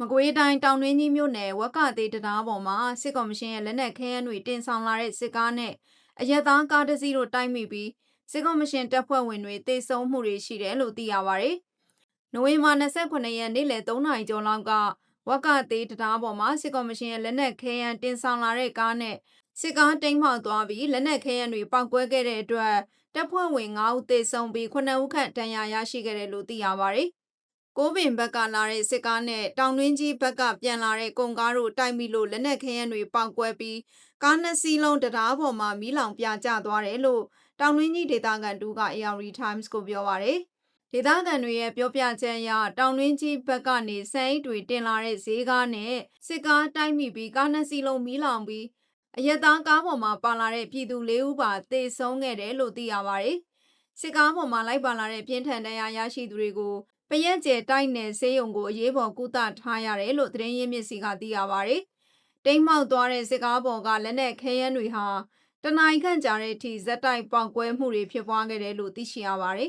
မကွေးတိုင်းတောင်တွင်းကြီးမြို့နယ်ဝက်ကသေးတရားပေါ်မှာစစ်ကော်မရှင်ရဲ့လက်နက်ခဲယမ်းတွေတင်ဆောင်လာတဲ့စစ်ကားနဲ့အရက်သားကားတစ်စီးတို့တိုက်မိပြီးစစ်ကော်မရှင်တပ်ဖွဲ့ဝင်တွေတေဆုံးမှုတွေရှိတယ်လို့သိရပါဗျ။နိုဝင်ဘာ29ရက်နေ့လယ်3နာရီကျော်လောက်ကဝက်ကသေးတရားပေါ်မှာစစ်ကော်မရှင်ရဲ့လက်နက်ခဲယမ်းတင်ဆောင်လာတဲ့ကားနဲ့စစ်ကားတိမ်းမှောက်သွားပြီးလက်နက်ခဲယမ်းတွေပောက်ကွဲခဲ့တဲ့အတွက်တပ်ဖွဲ့ဝင်9ဦးသေဆုံးပြီး9ဦးခန့်ဒဏ်ရာရရှိခဲ့တယ်လို့သိရပါဗျ။ ကိုးပင်ဘက်ကလာတဲ့စစ်ကားနဲ့တောင်တွင်းကြီးဘက်ကပြန်လာတဲ့ကုန်ကားတို့တိုက်မိလို့လက်နက်ခဲယမ်းတွေပေါက်ကွဲပြီးကားနှစ်စီးလုံးတရားပေါ်မှာမီးလောင်ပြကျသွားတယ်လို့တောင်တွင်းကြီးဒေသခံတူက AR Times ကိုပြောပါရယ်ဒေသခံတွေရဲ့ပြောပြချက်အရတောင်တွင်းကြီးဘက်ကနေစံအိတ်တွေတင်လာတဲ့ဈေးကားနဲ့စစ်ကားတိုက်မိပြီးကားနှစ်စီးလုံးမီးလောင်ပြီးအရက်သားကားပေါ်မှာပါလာတဲ့ပြည်သူ၄ဦးပါသေဆုံးခဲ့တယ်လို့သိရပါရယ်စစ်ကားပေါ်မှာလိုက်ပါလာတဲ့ပြင်းထန်ဒဏ်ရာရရှိသူတွေကို ပရက်ကျဲတိုက်နယ်ဆေးရုံကိုအရေးပေါ်ကူသထားရတယ်လို့သတင်းရင်းမြစ်စီကသိရပါဗျ။တိမ်မောက်သွားတဲ့စစ်ကားပေါ်ကလက်နက်ခဲယမ်းတွေဟာတနိုင်ခန့်ကြာတဲ့အထိဇက်တိုက်ပေါက်ကွဲမှုတွေဖြစ်ပွားခဲ့တယ်လို့သိရှိရပါဗျ